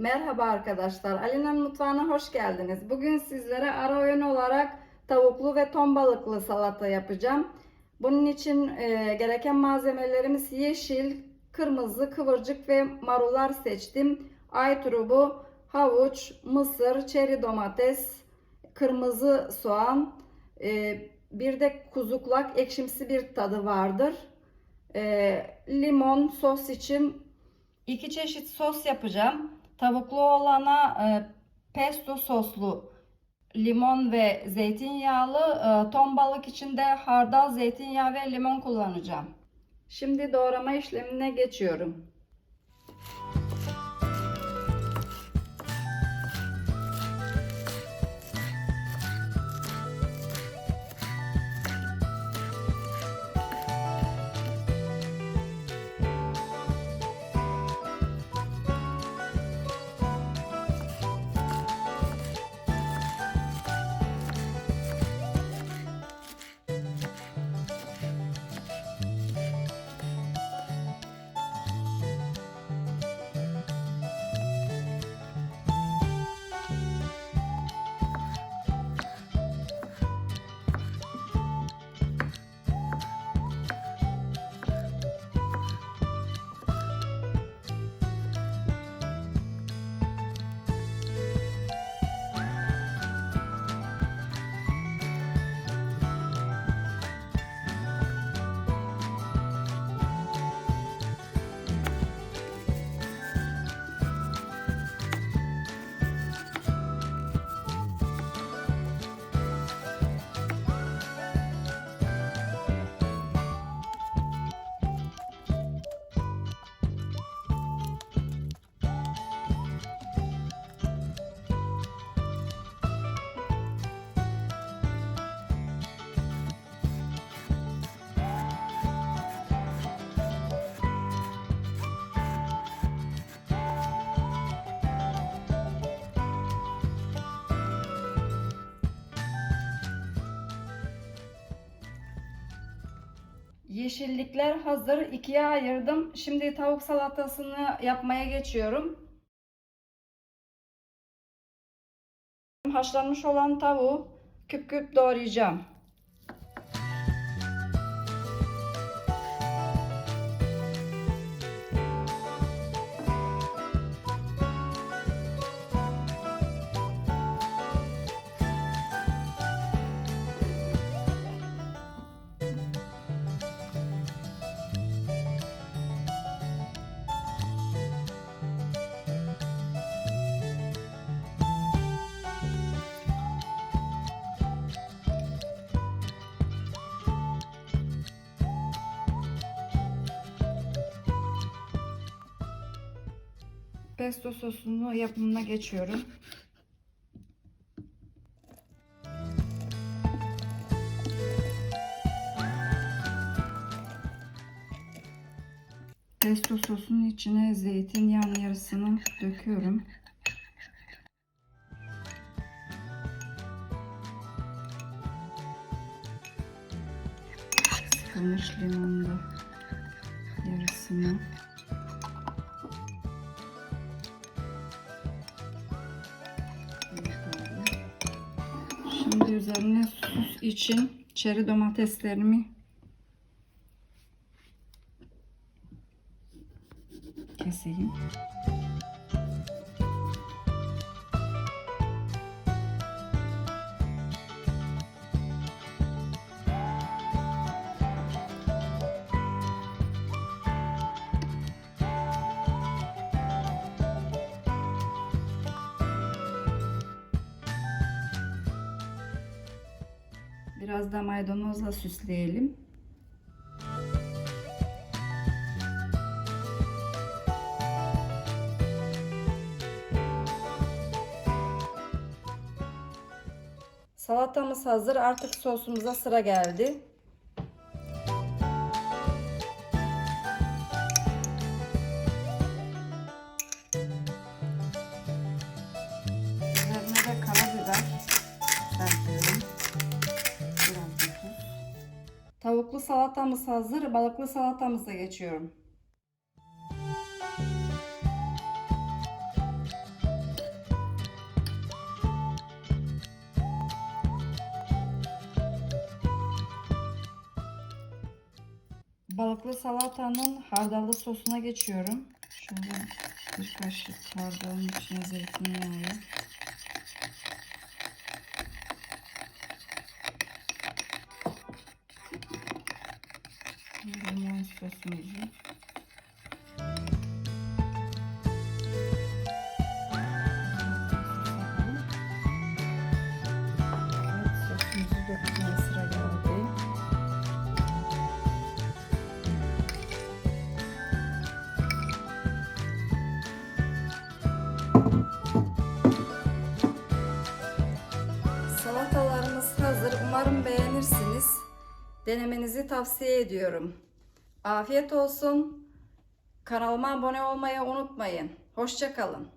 Merhaba arkadaşlar. Ali'nin mutfağına hoş geldiniz. Bugün sizlere ara öğün olarak tavuklu ve ton balıklı salata yapacağım. Bunun için e, gereken malzemelerimiz yeşil, kırmızı, kıvırcık ve marullar seçtim. Ay turubu, havuç, mısır, çeri domates, kırmızı soğan, e, bir de kuzuklak ekşimsi bir tadı vardır. E, limon sos için iki çeşit sos yapacağım. Tavuklu olana e, pesto soslu limon ve zeytinyağlı, e, ton balık için de hardal, zeytinyağı ve limon kullanacağım. Şimdi doğrama işlemine geçiyorum. Yeşillikler hazır. ikiye ayırdım. Şimdi tavuk salatasını yapmaya geçiyorum. Haşlanmış olan tavuğu küp küp doğrayacağım. Pesto sosunu yapımına geçiyorum. Pesto sosunun içine zeytinyağının yarısını döküyorum. Sıkılmış limonun da yarısını. Şimdi üzerine sos için çeri domateslerimi keseyim. Biraz da maydanozla süsleyelim. Salatamız hazır. Artık sosumuza sıra geldi. Tavuklu salatamız hazır. Balıklı salatamıza geçiyorum. Balıklı salatanın hardallı sosuna geçiyorum. Şöyle bir kaşık hardalın içine zeytinyağı. Limon sosumuzu. Evet, sosumuzu dökmeye sıra geldi. Denemenizi tavsiye ediyorum. Afiyet olsun. Kanalıma abone olmayı unutmayın. Hoşçakalın.